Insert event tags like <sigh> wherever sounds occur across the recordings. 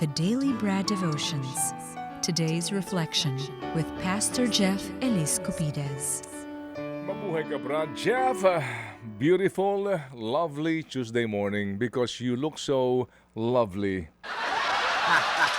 The Daily Bread Devotions. Today's reflection with Pastor Jeff Elis Cupides. Mabuhay ka, Brad. Jeff, uh, beautiful, lovely Tuesday morning because you look so lovely.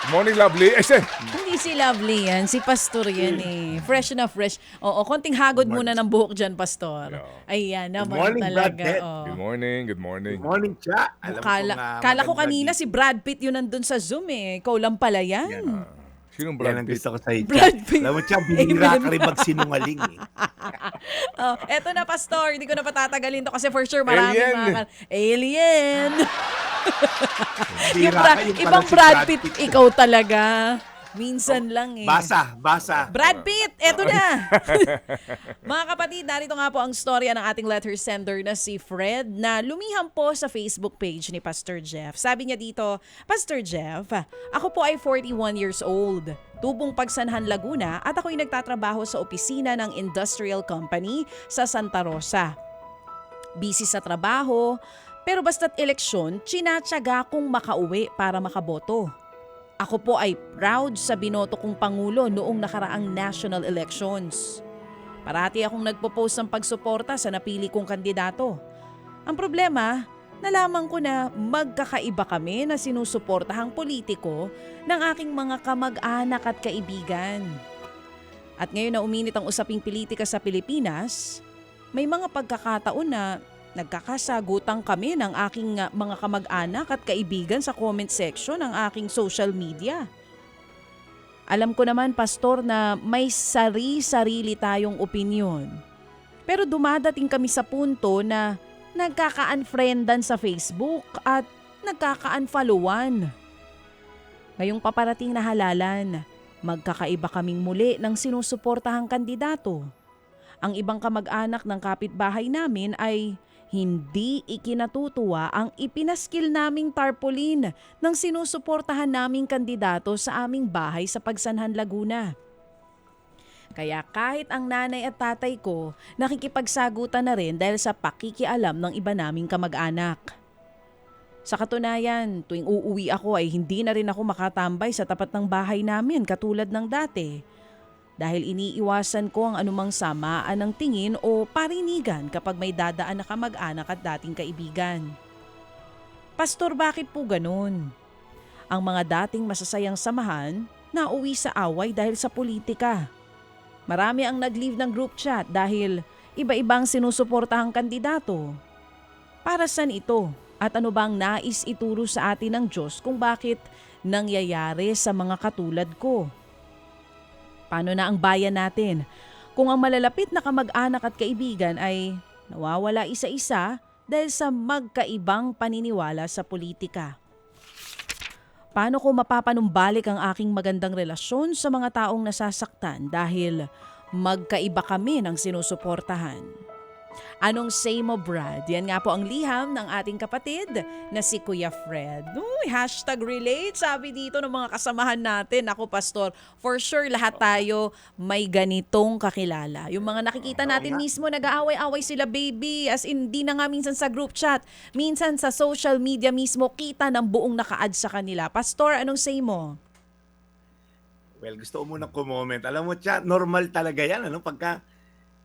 Morning, lovely. Eh, say, Hindi si Lovely yan, si Pastor yan eh. Fresh na fresh. Oo, konting hagod muna ng buhok dyan, Pastor. Ayan naman morning, Brad talaga. Pitt. oo. good morning, good morning. Good morning, Cha. Alam Kala, kong, ah, kala ko maganda kanina si Brad Pitt yun nandun sa Zoom eh. Ikaw lang pala yan. Sinong Yan Brad ang Pitt? gusto ko sa iyo. Brad Pitt. Alam mo, Cha, binira ka rin magsinungaling eh. <laughs> Oh, eto na, Pastor. Hindi ko na patatagalin to kasi for sure marami Alien. mga... Alien! yung Bira ka, yung pala ibang si Brad Pitt, ikaw talaga. Minsan lang eh. Basa, basa. Brad Pitt, eto na. <laughs> Mga kapatid, narito nga po ang storya ng ating letter sender na si Fred na lumiham po sa Facebook page ni Pastor Jeff. Sabi niya dito, Pastor Jeff, ako po ay 41 years old. Tubong Pagsanhan, Laguna at ako'y nagtatrabaho sa opisina ng industrial company sa Santa Rosa. Busy sa trabaho, pero basta't eleksyon, tsinatsaga kong makauwi para makaboto. Ako po ay proud sa binoto kong Pangulo noong nakaraang national elections. Parati akong nagpo-post ng pagsuporta sa napili kong kandidato. Ang problema, nalaman ko na magkakaiba kami na sinusuportahang politiko ng aking mga kamag-anak at kaibigan. At ngayon na uminit ang usaping politika sa Pilipinas, may mga pagkakataon na nagkakasagutan kami ng aking uh, mga kamag-anak at kaibigan sa comment section ng aking social media. Alam ko naman, Pastor, na may sari-sarili tayong opinyon. Pero dumadating kami sa punto na nagkaka-unfriendan sa Facebook at nagkaka-unfollowan. Ngayong paparating na halalan, magkakaiba kaming muli ng sinusuportahang kandidato. Ang ibang kamag-anak ng kapitbahay namin ay hindi ikinatutuwa ang ipinaskil naming tarpaulin ng sinusuportahan naming kandidato sa aming bahay sa Pagsanhan, Laguna. Kaya kahit ang nanay at tatay ko nakikipagsagutan na rin dahil sa pakikialam ng iba naming kamag-anak. Sa katunayan, tuwing uuwi ako ay hindi na rin ako makatambay sa tapat ng bahay namin katulad ng dati dahil iniiwasan ko ang anumang samaan ng tingin o parinigan kapag may dadaan na kamag-anak at dating kaibigan. Pastor, bakit po ganun? Ang mga dating masasayang samahan nauwi sa away dahil sa politika. Marami ang nag-leave ng group chat dahil iba-ibang sinusuportahang kandidato. Para saan ito? At ano bang nais ituro sa atin ng Diyos kung bakit nangyayari sa mga katulad ko? Paano na ang bayan natin? Kung ang malalapit na kamag-anak at kaibigan ay nawawala isa-isa dahil sa magkaibang paniniwala sa politika. Paano ko mapapanumbalik ang aking magandang relasyon sa mga taong nasasaktan dahil magkaiba kami ng sinusuportahan? Anong say mo, Brad? Yan nga po ang liham ng ating kapatid na si Kuya Fred. Uy, hashtag relate, sabi dito ng mga kasamahan natin. Ako, Pastor, for sure lahat tayo may ganitong kakilala. Yung mga nakikita natin mismo, nag-aaway-away sila, baby. As in, di na nga minsan sa group chat. Minsan sa social media mismo, kita ng buong naka-add sa kanila. Pastor, anong say mo? Well, gusto ko munang kumoment. Alam mo, Cha, normal talaga yan. Ano? Pagka,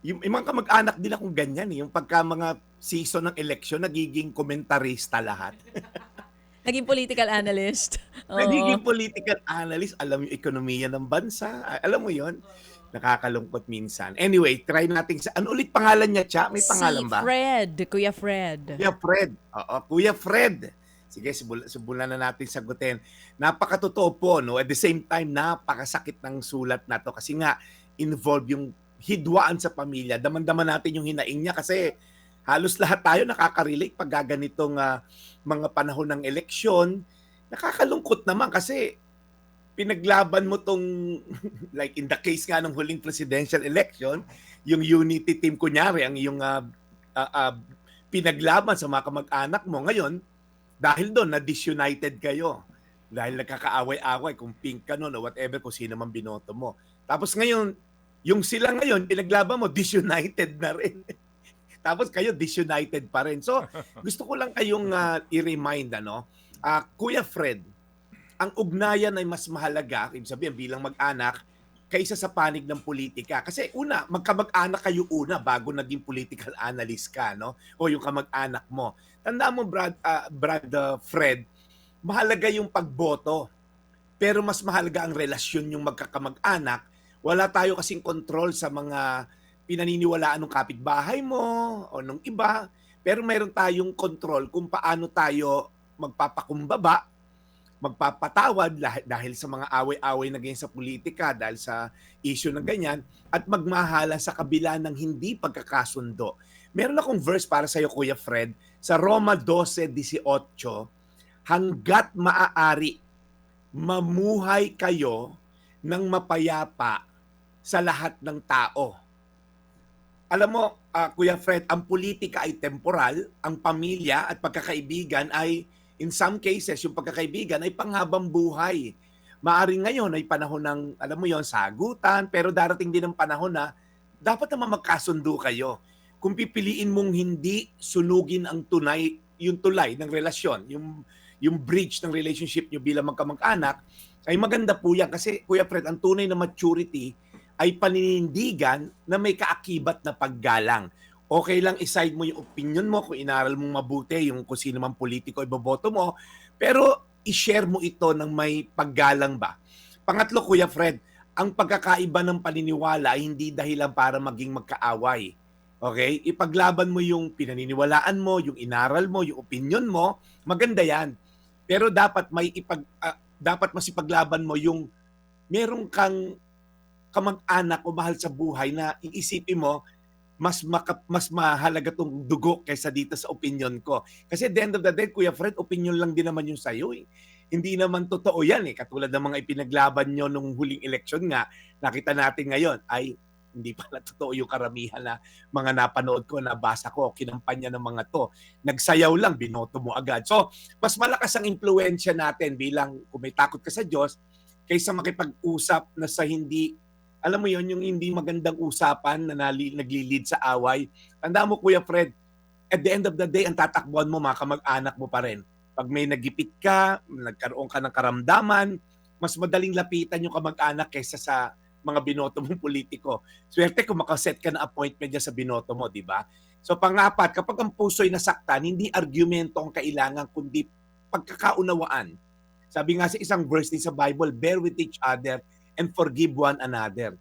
yung, yung mga kamag-anak din akong ganyan. Eh. Yung pagka mga season ng election, nagiging komentarista lahat. <laughs> Naging political analyst. <laughs> Oo. Nagiging political analyst. Alam yung ekonomiya ng bansa. Alam mo yon Nakakalungkot minsan. Anyway, try natin sa... Ano ulit pangalan niya, Cha? May pangalan si ba? Fred, Kuya Fred. Kuya Fred. Oo, Kuya Fred. Sige, simulan, simulan na natin sagutin. Napakatotoo po, no? At the same time, napakasakit ng sulat na to kasi nga involved yung hidwaan sa pamilya. Daman-daman natin yung hinaing niya kasi halos lahat tayo nakaka-relate pag gaganitong ah, mga panahon ng eleksyon. Nakakalungkot naman kasi pinaglaban mo tong <laughs> like in the case nga ng huling presidential election, yung unity team kunyari ang yung ah, ah, ah, pinaglaban sa mga kamag-anak mo ngayon dahil doon na disunited kayo dahil nagkakaaway-away kung pink ka noon o whatever kung sino man binoto mo. Tapos ngayon, yung sila ngayon, pinaglaban mo, disunited na rin. <laughs> Tapos kayo, disunited pa rin. So, <laughs> gusto ko lang kayong ah, i-remind, ano, ah, Kuya Fred, ang ugnayan ay mas mahalaga, ibig sabihin bilang mag-anak, kaysa sa panig ng politika. Kasi una, magkamag-anak kayo una bago naging political analyst ka, no? O yung kamag-anak mo. Tandaan mo, Brad, ah, Brad ah, Fred, mahalaga yung pagboto. Pero mas mahalaga ang relasyon yung magkakamag-anak. Wala tayo kasing control sa mga pinaniniwalaan ng kapitbahay mo o nung iba. Pero meron tayong control kung paano tayo magpapakumbaba magpapatawad dahil sa mga away-away na ganyan sa politika, dahil sa issue na ganyan, at magmahala sa kabila ng hindi pagkakasundo. Meron akong verse para sa iyo, Kuya Fred, sa Roma 12.18, hanggat maaari, mamuhay kayo ng mapayapa sa lahat ng tao. Alam mo, ah, Kuya Fred, ang politika ay temporal, ang pamilya at pagkakaibigan ay in some cases, yung pagkakaibigan ay panghabang buhay. Maaring ngayon ay panahon ng, alam mo yon sagutan, pero darating din ang panahon na dapat naman magkasundo kayo. Kung pipiliin mong hindi sunugin ang tunay, yung tulay ng relasyon, yung, yung bridge ng relationship nyo bilang magkamag-anak, ay maganda po yan. Kasi, Kuya Fred, ang tunay na maturity ay paninindigan na may kaakibat na paggalang okay lang iside mo yung opinion mo kung inaral mong mabuti yung kung sino man politiko iboboto mo, pero i-share mo ito ng may paggalang ba. Pangatlo, Kuya Fred, ang pagkakaiba ng paniniwala ay hindi dahilan para maging magkaaway. Okay? Ipaglaban mo yung pinaniniwalaan mo, yung inaral mo, yung opinion mo, maganda yan. Pero dapat may ipag ah, dapat masipaglaban mo yung meron kang kamag-anak o mahal sa buhay na iisipin mo mas maka, mas mahalaga tong dugo kaysa dito sa opinion ko. Kasi at the end of the day, Kuya Fred, opinion lang din naman yung sa'yo eh. Hindi naman totoo yan eh. Katulad ng mga ipinaglaban nyo nung huling eleksyon nga, nakita natin ngayon ay hindi pala totoo yung karamihan na mga napanood ko, nabasa ko, kinampanya ng mga to. Nagsayaw lang, binoto mo agad. So, mas malakas ang impluensya natin bilang kung may takot ka sa Diyos, kaysa makipag-usap na sa hindi alam mo yon yung hindi magandang usapan na nali, nagli-lead sa away. Tandaan mo, Kuya Fred, at the end of the day, ang tatakbuhan mo, mga kamag-anak mo pa rin. Pag may nagipit ka, nagkaroon ka ng karamdaman, mas madaling lapitan yung kamag-anak kaysa sa mga binoto mong politiko. Swerte kung makaset ka na appointment dyan sa binoto mo, di ba? So pangapat, kapag ang puso'y nasaktan, hindi argumento ang kailangan, kundi pagkakaunawaan. Sabi nga sa isang verse din sa Bible, bear with each other and forgive one another.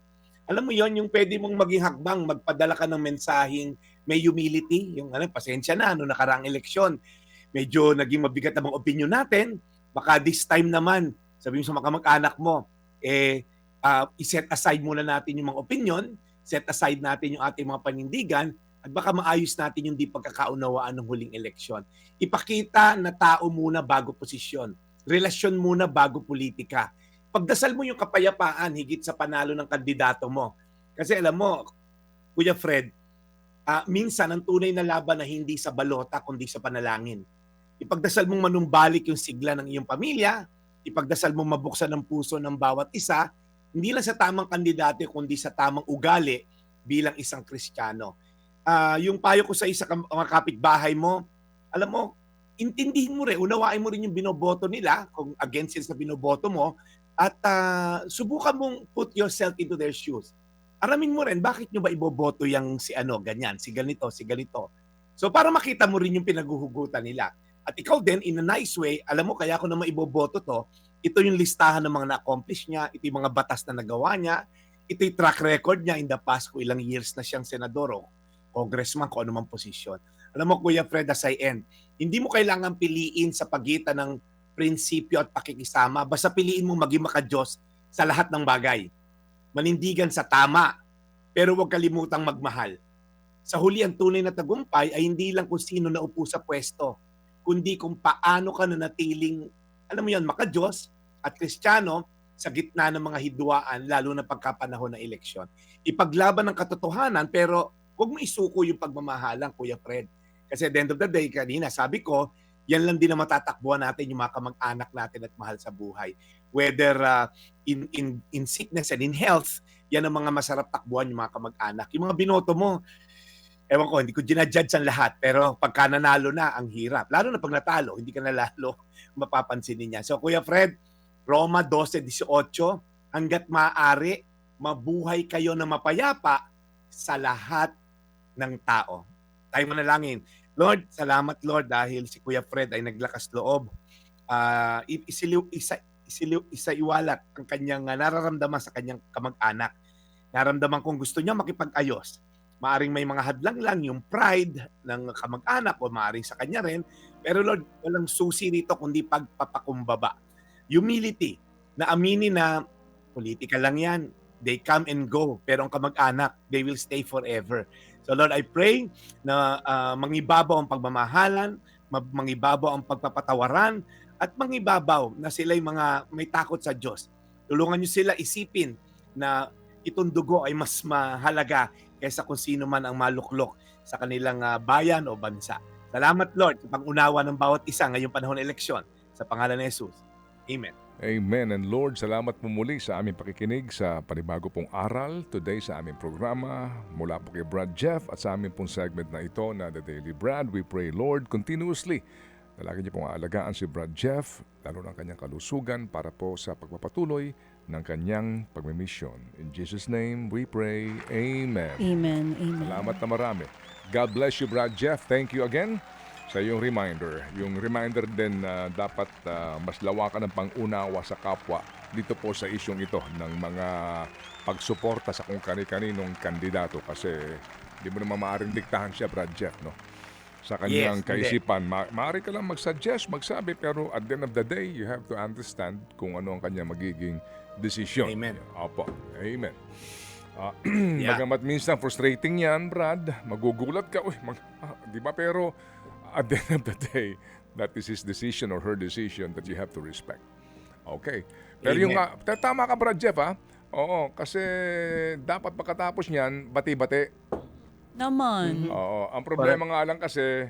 Alam mo yon yung pwede mong maging hakbang, magpadala ka ng mensaheng may humility, yung ano, pasensya na, no nakaraang eleksyon, medyo naging mabigat ang mga opinion natin, baka this time naman, sabi mo sa mga kamag-anak mo, eh, uh, iset aside muna natin yung mga opinion, set aside natin yung ating mga panindigan, at baka maayos natin yung di pagkakaunawaan ng huling eleksyon. Ipakita na tao muna bago posisyon. Relasyon muna bago politika pagdasal mo yung kapayapaan higit sa panalo ng kandidato mo. Kasi alam mo, Kuya Fred, uh, minsan ang tunay na laban na hindi sa balota kundi sa panalangin. Ipagdasal mong manumbalik yung sigla ng iyong pamilya, ipagdasal mong mabuksan ang puso ng bawat isa, hindi lang sa tamang kandidato kundi sa tamang ugali bilang isang Kristiyano. Uh, yung payo ko sa isa mga kapitbahay mo, alam mo, intindihin mo rin, unawain mo rin yung binoboto nila, kung against sila sa binoboto mo, at uh, subukan mong put yourself into their shoes. Aramin mo rin, bakit nyo ba iboboto yung si ano, ganyan, si ganito, si ganito. So para makita mo rin yung pinaguhugutan nila. At ikaw din, in a nice way, alam mo, kaya ako naman iboboto to, ito yung listahan ng mga na-accomplish niya, ito yung mga batas na nagawa niya, ito yung track record niya in the past kung ilang years na siyang senador o congressman, kung anumang posisyon. Alam mo, Kuya Fred, as I end, hindi mo kailangan piliin sa pagitan ng prinsipyo at pakikisama. Basta piliin mo maging makadiyos sa lahat ng bagay. Manindigan sa tama, pero huwag kalimutang magmahal. Sa huli, ang tunay na tagumpay ay hindi lang kung sino na upo sa pwesto, kundi kung paano ka nanatiling, alam mo yan, makadiyos at kristyano sa gitna ng mga hidwaan, lalo na pagkapanahon ng eleksyon. Ipaglaban ng katotohanan, pero huwag mo isuko yung pagmamahalan, Kuya Fred. Kasi at the end of the day, kanina sabi ko, yan lang din ang matatakbuhan natin yung mga kamag-anak natin at mahal sa buhay. Whether uh, in, in, in sickness and in health, yan ang mga masarap takbuhan yung mga kamag-anak. Yung mga binoto mo, ewan ko, hindi ko ginajudge ang lahat, pero pagka nanalo na, ang hirap. Lalo na pag natalo, hindi ka na lalo <laughs> mapapansinin niya. So Kuya Fred, Roma 12:18, hangga't maaari, mabuhay kayo na mapayapa sa lahat ng tao. Tayo manalangin. Lord, salamat Lord dahil si Kuya Fred ay naglakas loob. I- isiliw, isa, isiliw, isa iwalat ang kanyang ah, nararamdaman sa kanyang kamag-anak. Naramdaman kong gusto niya makipag-ayos. Maaring may mga hadlang lang yung pride ng kamag-anak o maaring sa kanya rin. Pero Lord, walang susi rito kundi pagpapakumbaba. Humility na aminin na politika lang yan. They come and go. Pero ang kamag-anak, they will stay forever. So Lord, I pray na ah, mangibabaw ang pagmamahalan, ma- mangibabaw ang pagpapatawaran, at mangibabaw na sila'y mga may takot sa Diyos. Tulungan niyo sila isipin na itong dugo ay mas mahalaga kaysa kung sino man ang maluklok sa kanilang ah, bayan o bansa. Salamat Lord sa pangunawa ng bawat isa ngayong panahon ng eleksyon. Sa pangalan ni Jesus. Amen. Amen. And Lord, salamat po muli sa aming pakikinig sa panibago pong aral today sa aming programa mula po kay Brad Jeff at sa aming pong segment na ito na The Daily Brad. We pray, Lord, continuously na lagi niyo pong aalagaan si Brad Jeff, lalo ng kanyang kalusugan para po sa pagpapatuloy ng kanyang pagmimisyon. In Jesus' name, we pray. Amen. Amen. Amen. Salamat na marami. God bless you, Brad Jeff. Thank you again sa iyong reminder. Yung reminder din na dapat ah, mas lawakan ng pangunawa sa kapwa dito po sa isyong ito ng mga pagsuporta sa kung kani-kaninong kandidato kasi di mo naman maaaring diktahan siya, Brad Jeff, no? Sa kanyang Yes, hindi. kaisipan. Ma- maaari ka lang mag-suggest, magsabi, pero at the end of the day, you have to understand kung ano ang kanyang magiging desisyon. Amen. Opo. Amen. Ah, <clears throat> Yeah. Bagamat minsan frustrating yan, Brad. Magugulat ka. Uy, mag, ah, di ba? Pero <laughs> at the end of the day, that is his decision or her decision that you have to respect. Okay. Pero yung, ah, tama ka, Brad Jeff, ha? Oo, kasi dapat pagkatapos niyan, bati-bati. Naman. Oo, ang problema nga lang kasi,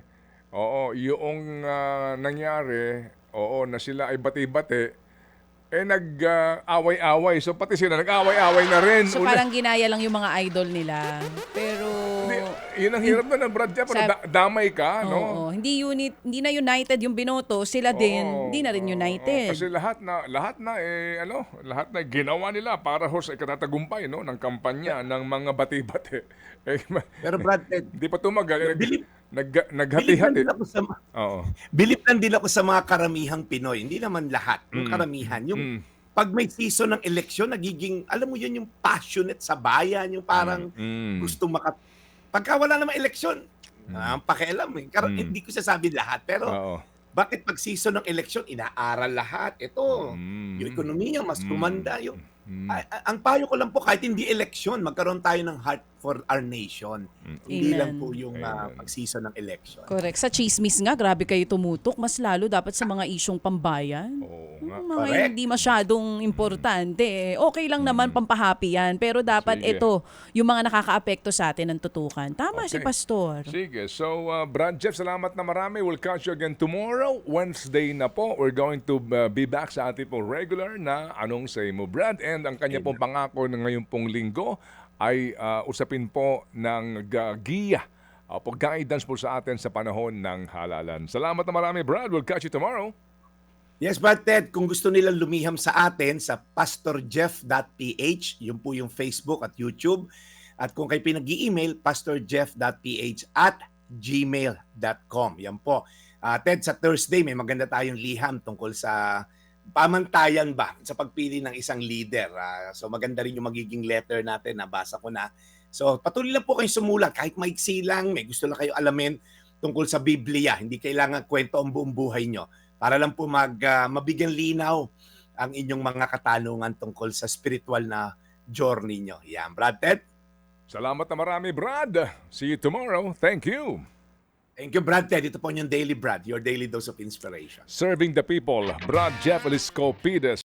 oo, yung ah, nangyari, oo, na sila ay bati-bati, eh nag-away-away. so pati sila nag-away-away na rin. So Uli- parang ginaya lang yung mga idol nila. Yun ang hirap na ng Brad Jeff. ano, Sa- da- damay ka, no? Oo, hindi unit, hindi na united yung binoto, sila din, Oo, hindi na rin oo, united. oo. kasi lahat na lahat na eh ano, lahat na ginawa nila para ho sa ikatatagumpay no ng kampanya ng mga bati-bati. <laughs> Eh, ma- Pero Brad Ted, hindi pa tumagal, eh, nag, Bilib- nag, bilib lang naghati-hati. din ako sa Oo. bilib lang din ako sa mga karamihang Pinoy. Hindi naman lahat, yung Mm. karamihan. Yung Mm, pag may season ng eleksyon, nagiging, alam mo yun, yung passionate sa bayan, yung parang mm, gusto maka... Pagka wala namang eleksyon, Mm. ah, ang pakialam eh. Kar- Mm. Hindi ko sasabi lahat, pero Oo. bakit pag season ng eleksyon, inaaral lahat? Ito, Mm. yung ekonomiya mas Mm. gumanda. Yung, Mm. a- a- ang payo ko lang po, kahit hindi eleksyon, magkaroon tayo ng heart for our nation. Mm. Hindi Amen. lang po yung ah, Amen. pag-season ng election. Correct. Sa chismis nga, grabe kayo tumutok. Mas lalo dapat sa mga isyong pambayan. Oo nga. Yung mga Correct. hindi masyadong importante. eh. Okay lang naman pampahappy yan. Pero dapat Sige. ito, yung mga nakakaapekto sa atin ng tutukan. Tama si Okay. Pastor. Sige, so uh, Brad Jeff, salamat na marami. We'll catch you again tomorrow, Wednesday na po. We're going to uh, be back sa ating po regular na Anong Say Mo Brad. And ang kanya pong pangako na ngayon pong linggo ay uh, usapin po ng uh, giya uh, po guidance po sa atin sa panahon ng halalan. Salamat na marami, Brad. We'll catch you tomorrow. Yes, Brad Ted, kung gusto nilang lumiham sa atin sa pastorjeff.ph, yun po yung Facebook at YouTube. At kung kayo pinag-i-email, pastorjeff.ph at gmail.com. Yan po. Ah, Ted, sa Thursday may maganda tayong liham tungkol sa pamantayan ba sa pagpili ng isang leader. Ah, so maganda rin yung magiging letter natin, nabasa ko na. So patuloy lang po kayong sumulat, kahit maiksi lang, may gusto lang kayo alamin tungkol sa Biblia. Hindi kailangan kwento ang buong buhay nyo para lang po mag, ah, mabigyan linaw ang inyong mga katanungan tungkol sa spiritual na journey nyo. Yan, Brad Ted. Salamat na marami, Brad. See you tomorrow. Thank you. Thank you, Brad Ted. Ito po yung Daily Brad, your daily dose of inspiration. Serving the people, Brad Jeff Eliscopides